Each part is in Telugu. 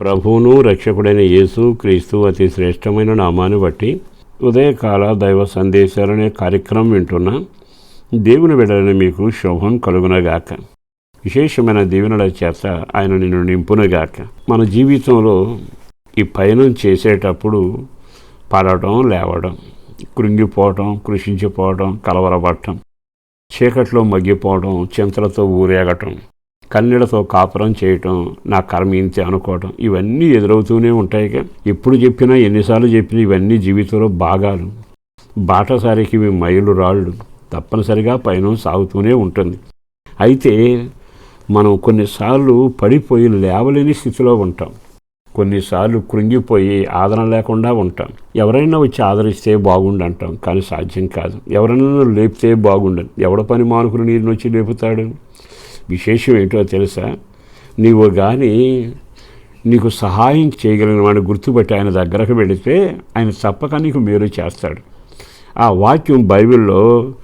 ప్రభువును రక్షకుడైన యేసు క్రీస్తు అతి శ్రేష్టమైన నామాన్ని బట్టి ఉదయకాల దైవ సందేశాలనే కార్యక్రమం వింటున్న దేవుని విడలని మీకు శుభం కలుగునగాక. విశేషమైన దీవెనల చేత ఆయన నిన్ను నింపునగాక. మన జీవితంలో ఈ పయనం చేసేటప్పుడు పడటం లేవడం కృంగిపోవటం కృషించిపోవడం కలవరపడటం చీకట్లో మగ్గిపోవడం చింతలతో ఊరేగటం కన్నీళ్ళతో కాపురం చేయటం నా కర్మ ఇంతే అనుకోవటం ఇవన్నీ ఎదురవుతూనే ఉంటాయి ఎప్పుడు చెప్పినా ఎన్నిసార్లు చెప్పినా ఇవన్నీ జీవితంలో భాగాలు. బాటసారికి ఇవి మైలు రాళ్ళు. తప్పనిసరిగా పయనం సాగుతూనే ఉంటుంది. అయితే మనం కొన్నిసార్లు పడిపోయి లేవలేని స్థితిలో ఉంటాం. కొన్నిసార్లు కృంగిపోయి ఆదరణ లేకుండా ఉంటాం. ఎవరైనా వచ్చి ఆదరిస్తే బాగుండు అంటాం కానీ సాధ్యం కాదు. ఎవరైనా లేపితే బాగుండదు. ఎవడ పని మానుకుని నీరుని వచ్చి లేపుతాడు? విశేషం ఏంటో తెలుసా? నీవు కానీ నీకు సహాయం చేయగలిగిన వాడిని గుర్తుపెట్టి ఆయన దగ్గరకు వెళితే ఆయన తప్పక నీకు మేలు చేస్తాడు. ఆ వాక్యం బైబిల్లో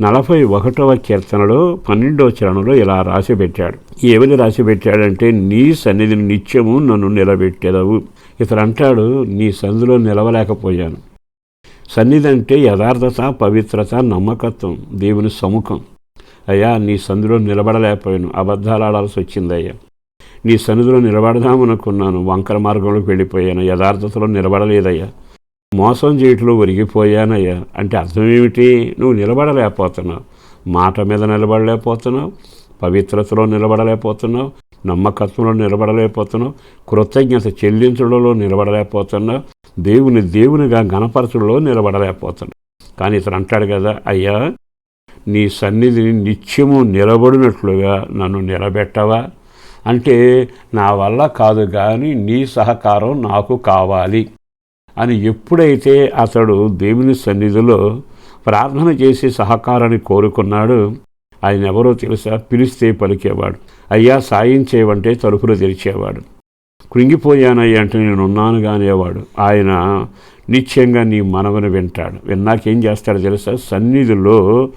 నలభై ఒకటవ కీర్తనలో పన్నెండవ చరణంలో ఇలా రాసిపెట్టాడు ఏమని రాసిపెట్టాడంటే నీ సన్నిధిని నిత్యము నన్ను నిలబెట్టేదవు. ఇతడు అంటాడు నీ సంధిలో నిలవలేకపోయాను. సన్నిధి అంటే యథార్థత పవిత్రత నమ్మకత్వం దేవుని సముఖం. అయ్యా నీ సందులో నిలబడలేకపోయాను. అబద్ధాలు ఆడాల్సి వచ్చిందయ్యా. నీ సన్నిధిలో నిలబడదామనుకున్నాను. వంకర మార్గంలోకి వెళ్ళిపోయాను. యథార్థతలో నిలబడలేదయ్యా. మోసం చేయటంలో ఒరిగిపోయానయ్యా. అంటే అర్థం ఏమిటి నువ్వు నిలబడలేకపోతున్నావు. మాట మీద నిలబడలేకపోతున్నావు. పవిత్రతలో నిలబడలేకపోతున్నావు. నమ్మకత్వంలో నిలబడలేకపోతున్నావు. కృతజ్ఞత చెల్లించడంలో నిలబడలేకపోతున్నావు. దేవుని దేవునిగా గణపరచడంలో నిలబడలేకపోతున్నావు. కానీ ఇతను అంటాడు కదా అయ్యా నీ సన్నిధిని నిత్యము నిలబడినట్లుగా నన్ను నిలబెట్టవా? అంటే నా వల్ల కాదు కానీ నీ సహకారం నాకు కావాలి. అని ఎప్పుడైతే అతడు దేవుని సన్నిధిలో ప్రార్థన చేసి సహకారాన్ని కోరుకున్నాడు ఆయన ఎవరో తెలుసా? పిలిస్తే పలికేవాడు. అయ్యా సాయం చేయవంటే తలుపులు తెరిచేవాడు. కృంగిపోయానయ్యా అంటే నేను ఉన్నాను అనేవాడు ఆయన నిత్యంగా నీ మనవని వింటాడు. విన్నాకేం చేస్తాడు తెలుసా? సన్నిధిలో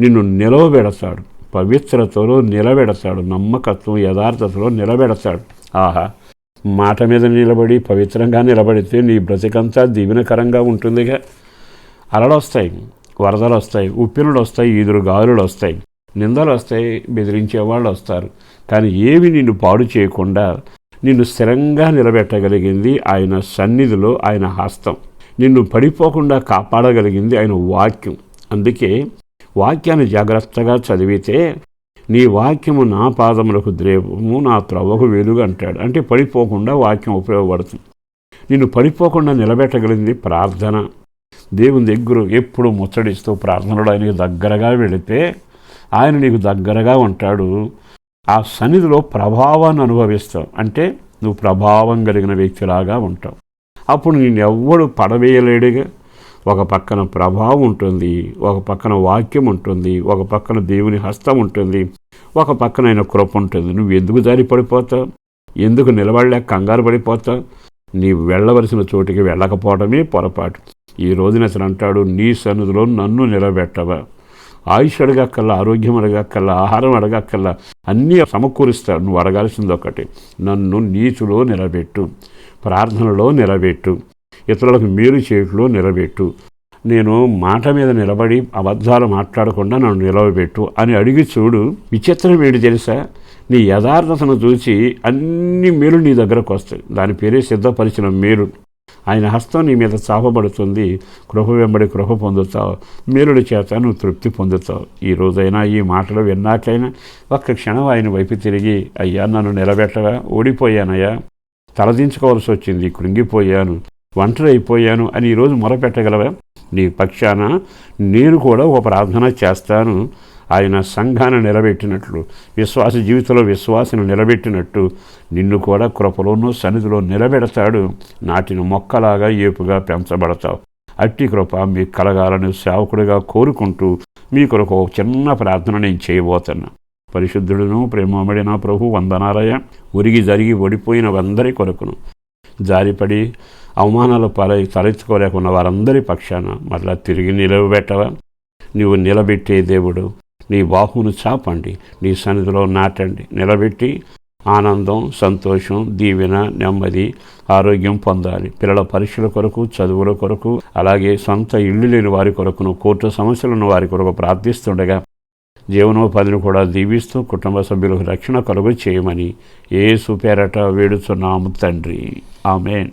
నిన్ను నిలవబెడతాడు. పవిత్రతలో నిలబెడతాడు. నమ్మకత్వం యథార్థతలో నిలబెడతాడు. ఆహా. మాట మీద నిలబడి పవిత్రంగా నిలబడితే నీ బ్రతికంతా దీవెనకరంగా ఉంటుందిగా. అలలు వస్తాయి వరదలు వస్తాయి ఉప్పినులు వస్తాయి ఈదురు గాలులు వస్తాయి నిందలు వస్తాయి బెదిరించే వాళ్ళు వస్తారు కానీ ఏవి నిన్ను పాడు చేయకుండా నిన్ను స్థిరంగా నిలబెట్టగలిగింది ఆయన సన్నిధిలో ఆయన హస్తం. నిన్ను పడిపోకుండా కాపాడగలిగింది ఆయన వాక్యం. అందుకే వాక్యాన్ని జాగ్రత్తగా చదివితే నీ వాక్యము నా పాదములకు ద్రేపము నా త్రవ్వకు వెలుగు అంటాడు. అంటే పడిపోకుండా వాక్యం ఉపయోగపడుతుంది. నిన్ను పడిపోకుండా నిలబెట్టగలిగింది ప్రార్థన. దేవుని దగ్గర ఎప్పుడు ముచ్చడిస్తూ ప్రార్థనలో ఆయనకు దగ్గరగా వెళితే ఆయన నీకు దగ్గరగా ఉంటాడు. ఆ సన్నిధిలో ప్రభావాన్ని అనుభవిస్తావు. అంటే నువ్వు ప్రభావం కలిగిన వ్యక్తిలాగా ఉంటావు. అప్పుడు నేను ఎవ్వడు పడవేయలేడుగా. ఒక పక్కన ప్రభావం ఉంటుంది ఒక పక్కన వాక్యం ఉంటుంది ఒక పక్కన దేవుని హస్తం ఉంటుంది ఒక పక్కన ఆయన కృప ఉంటుంది. నువ్వు ఎందుకు దారి పడిపోతావు ఎందుకు నిలబడలేక కంగారు పడిపోతావు నీవు వెళ్ళవలసిన చోటికి వెళ్ళకపోవడమే పొరపాటు. ఈ రోజున అతను అంటాడు నీ సన్నిధిలో నన్ను నిలబెట్టవా? ఆయుష్ అడగక్కల్లా ఆరోగ్యం అడగక్కల్లా ఆహారం అడగక్కల్లా అన్నీ సమకూరుస్తాడు నువ్వు అడగాల్సింది ఒకటి నన్ను నీచులో నిలబెట్టు ప్రార్థనలో నిలబెట్టు. ఇతరులకు మేలు చేయట్లో నిలబెట్టు. నేను మాట మీద నిలబడి అబద్ధాలు మాట్లాడకుండా నన్ను నిలవబెట్టు అని అడిగి చూడు విచిత్రం ఏంటి తెలుసా? నీ యథార్థతను చూసి అన్ని మేలు నీ దగ్గరకు వస్తాయి. దాని పేరే సిద్ధపరిచిన మేలు. ఆయన హస్తం నీ మీద చాపబడుతుంది. కృప వెంబడి కృప పొందుతావు. మేలుడి చేత నువ్వు తృప్తి పొందుతావు. ఈ రోజైనా ఈ మాటలు విన్నాకైనా ఒక్క క్షణం ఆయన వైపు తిరిగి అయ్యా నన్ను నిలబెట్టగా ఓడిపోయానయ్యా. తలదించుకోవాల్సి వచ్చింది. కృంగిపోయాను. ఒంటరి అయిపోయాను అని ఈరోజు మొరపెట్టగలవా? నీ పక్షాన నేను కూడా ఒక ప్రార్థన చేస్తాను. ఆయన సంఘాన్ని నిలబెట్టినట్లు విశ్వాస జీవితంలో విశ్వాసను నిలబెట్టినట్టు నిన్ను కూడా కృపలోనూ సన్నిధిలో నిలబెడతాడు. నాటిన మొక్కలాగా ఏపుగా పెంచబడతావు. అట్టి కృప మీకు కలగాలని సేవకుడిగా కోరుకుంటూ మీ కొరకు ఒక చిన్న ప్రార్థన నేను చేయబోతున్నా. పరిశుద్ధుడును ప్రేమమడిన ప్రభు వందనాలయ ఉరిగి జరిగి ఓడిపోయిన వందరి కొరకును. జారిపడి అవమానాలు పాలై తలెత్తుకోలేకున్న వారందరి పక్షాన మరలా తిరిగి నిలవబెట్టవా నీవు నిలబెట్టే దేవుడు నీ బాహువును చాపండి నీ సన్నిధిలో నాటండి. నిలబెట్టి ఆనందం సంతోషం దీవెన నెమ్మది ఆరోగ్యం పొందాలి. పిల్లల పరీక్షల కొరకు చదువుల కొరకు అలాగే సొంత ఇల్లు లేని వారి కొరకును కోర్టు సమస్యలు ఉన్న వారి కొరకు ప్రార్థిస్తుండగా జీవనోపాధిని కూడా దీవిస్తూ కుటుంబ సభ్యులకు రక్షణ కలుగు చేయమని ఏ సుపేరట వేడుచున్నాము తండ్రి. ఆమెన్.